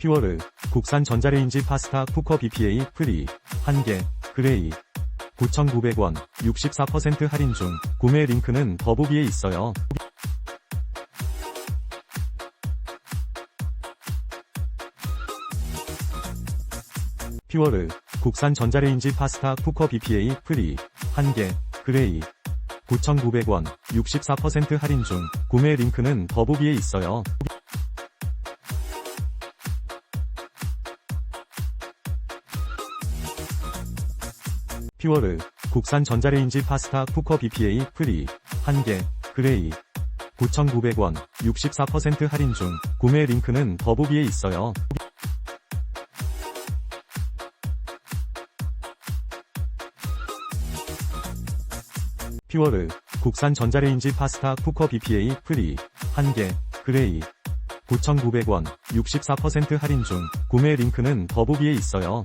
퓨어르, 국산 전자레인지 파스타 쿠커 BPA 프리, 1개, 그레이. 9,900원, 64% 할인 중, 구매 링크는 더보기에 있어요. 퓨어르, 국산 전자레인지 파스타 쿠커 BPA 프리, 1개, 그레이. 9,900원, 64% 할인 중, 구매 링크는 더보기에 있어요. 퓨어르, 국산 전자레인지 파스타 쿠커 BPA 프리, 1개, 그레이. 9,900원, 64% 할인 중, 구매 링크는 더보기에 있어요. 퓨어르, 국산 전자레인지 파스타 쿠커 BPA 프리, 1개, 그레이. 9,900원, 64% 할인 중, 구매 링크는 더보기에 있어요.